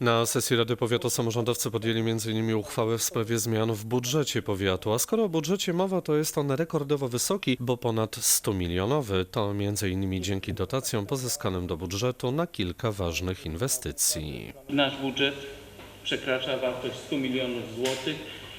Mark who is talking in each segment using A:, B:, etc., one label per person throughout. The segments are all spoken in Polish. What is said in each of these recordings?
A: Na sesji Rady Powiatu samorządowcy podjęli m.in. uchwałę w sprawie zmian w budżecie powiatu, a skoro o budżecie mowa, to jest on rekordowo wysoki, bo ponad 100 milionowy. To m.in. dzięki dotacjom pozyskanym do budżetu na kilka ważnych inwestycji.
B: Nasz budżet przekracza wartość 100 milionów złotych.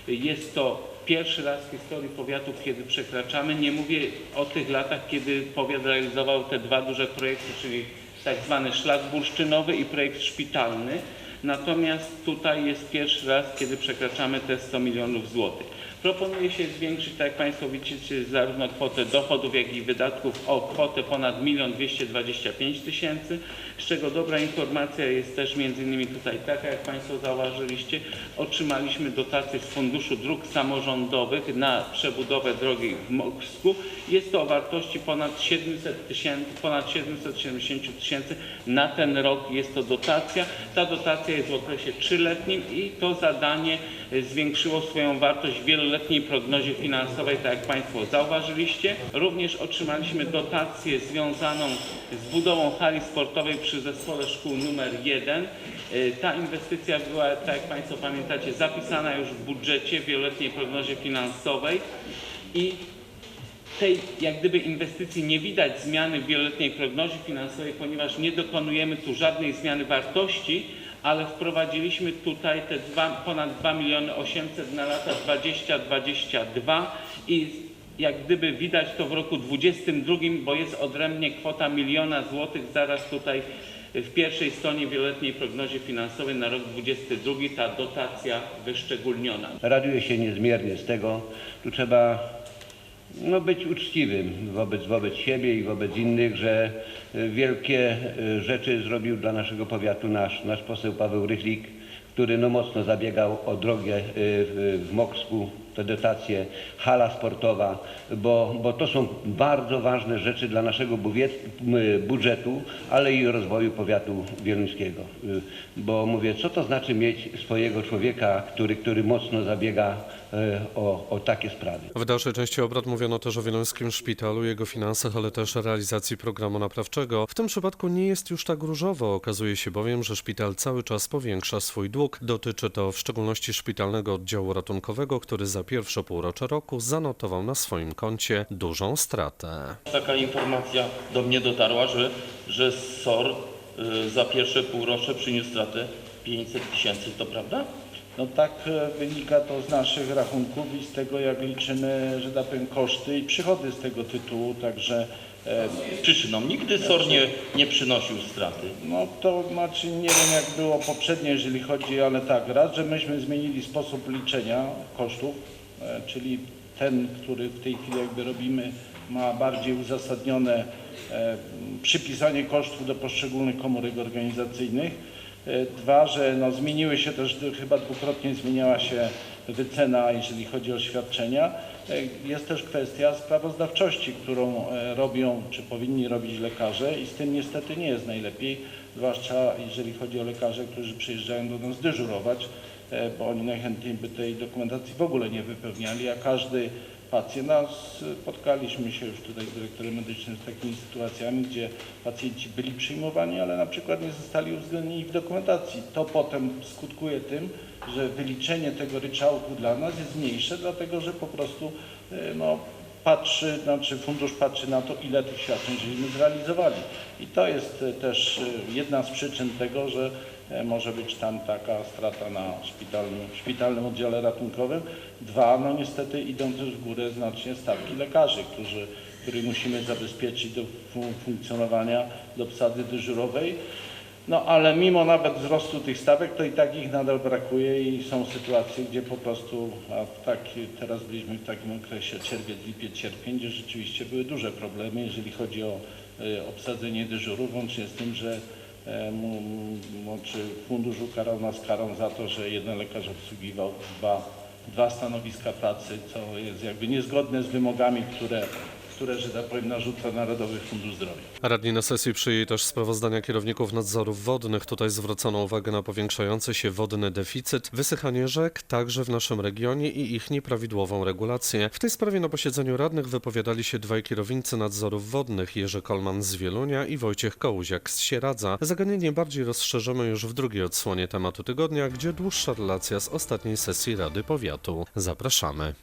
B: Jest to pierwszy raz w historii powiatu, kiedy przekraczamy. Nie mówię o tych latach, kiedy powiat realizował te dwa duże projekty, czyli tak zwany szlak bursztynowy i projekt szpitalny. Natomiast tutaj jest pierwszy raz, kiedy przekraczamy te 100 milionów złotych. Proponuje się zwiększyć, tak jak Państwo widzicie, zarówno kwotę dochodów, jak i wydatków o kwotę ponad 1 225 tysięcy, z czego dobra informacja jest też między innymi tutaj taka, jak Państwo zauważyliście, otrzymaliśmy dotację z Funduszu Dróg Samorządowych na przebudowę drogi w Moksku. Jest to o wartości ponad 700 tysięcy, ponad 770 tysięcy na ten rok jest to dotacja. Ta dotacja jest w okresie trzyletnim i to zadanie zwiększyło swoją wartość w wieloletniej prognozie finansowej, tak jak Państwo zauważyliście. Również otrzymaliśmy dotację związaną z budową hali sportowej przy zespole szkół numer 1. E, Ta inwestycja była, tak jak Państwo pamiętacie, zapisana już w budżecie, wieloletniej prognozie finansowej i tej jak gdyby inwestycji nie widać zmiany w wieloletniej prognozie finansowej, ponieważ nie dokonujemy tu żadnej zmiany wartości, ale wprowadziliśmy tutaj te dwa, ponad 2 miliony 800 na lata 20-22 i jak gdyby widać to w roku 22, bo jest odrębnie kwota miliona złotych zaraz tutaj w pierwszej stronie wieloletniej prognozie finansowej na rok 22 ta dotacja wyszczególniona.
C: Raduję się niezmiernie z tego. Tu trzeba no, być uczciwym wobec, wobec siebie i wobec innych, że y, wielkie y, rzeczy zrobił dla naszego powiatu nasz, nasz poseł Paweł Rychlik, który no, mocno zabiegał o drogę y, w, Moksku, te dotacje, hala sportowa, bo, bo to są bardzo ważne rzeczy dla naszego budżetu, ale i rozwoju powiatu wieluńskiego. Y, Bo mówię, co to znaczy mieć swojego człowieka, który, który mocno zabiega y, o, o takie sprawy.
A: W dalszej części obrad mówiono też o Wieluńskim Szpitalu, jego finansach, ale też realizacji programu naprawczego. W tym przypadku nie jest już tak różowo. Okazuje się bowiem, że szpital cały czas powiększa swój dług. Dotyczy to w szczególności szpitalnego oddziału ratunkowego, który za pierwsze półrocze roku zanotował na swoim koncie dużą stratę.
D: Taka informacja do mnie dotarła, że, że SOR y, za pierwsze półrocze przyniósł stratę 500 tysięcy, to prawda?
E: No tak e, wynika to z naszych rachunków i z tego, jak liczymy, że tak powiem, koszty i przychody z tego tytułu, także e,
D: Przyczyną. Nigdy SOR nie, nie przynosił straty.
E: no to znaczy nie wiem jak było poprzednio, jeżeli chodzi, ale tak, raz, że myśmy zmienili sposób liczenia kosztów, e, czyli ten, który w tej chwili jakby robimy, ma bardziej uzasadnione e, przypisanie kosztów do poszczególnych komórek organizacyjnych. E, Dwa, że no, zmieniły się też, chyba dwukrotnie zmieniała się wycena, jeżeli chodzi o świadczenia. E, Jest też kwestia sprawozdawczości, którą e, robią, czy powinni robić lekarze i z tym niestety nie jest najlepiej, zwłaszcza jeżeli chodzi o lekarzy, którzy przyjeżdżają do nas dyżurować, bo oni najchętniej by tej dokumentacji w ogóle nie wypełniali, a każdy pacjent, a spotkaliśmy się już tutaj z dyrektorem medycznym z takimi sytuacjami, gdzie pacjenci byli przyjmowani, ale na przykład nie zostali uwzględnieni w dokumentacji. To potem skutkuje tym, że wyliczenie tego ryczałtu dla nas jest mniejsze, dlatego że po prostu e, no, patrzy, znaczy fundusz patrzy na to, ile tych świadczeń żeśmy zrealizowali. I to jest e, też e, jedna z przyczyn tego, że e, może być tam taka strata na szpitalnym, szpitalnym oddziale ratunkowym. Dwa, no niestety idą też w górę znacznie stawki lekarzy, którzy, których musimy zabezpieczyć do fun- funkcjonowania, do obsady dyżurowej. No ale mimo nawet wzrostu tych stawek, to i tak ich nadal brakuje i są sytuacje, gdzie po prostu, a tak teraz byliśmy w takim okresie czerwiec, lipiec, sierpień, gdzie rzeczywiście były duże problemy, jeżeli chodzi o e, obsadzenie dyżurów, łącznie z tym, że e, czy fundusz ukarał nas karą za to, że jeden lekarz obsługiwał dwa, dwa stanowiska pracy, co jest jakby niezgodne z wymogami, które które, że tak powiem, narzuca Narodowy Fundusz Zdrowia.
A: Radni na sesji przyjęli też sprawozdania kierowników nadzorów wodnych. Tutaj zwrócono uwagę na powiększający się wodny deficyt, wysychanie rzek, także w naszym regionie i ich nieprawidłową regulację. W tej sprawie na posiedzeniu radnych wypowiadali się dwaj kierownicy nadzorów wodnych, Jerzy Kolman z Wielunia i Wojciech Kołuziak z Sieradza. Zagadnienie bardziej rozszerzymy już w drugiej odsłonie tematu tygodnia, gdzie dłuższa relacja z ostatniej sesji Rady Powiatu. Zapraszamy.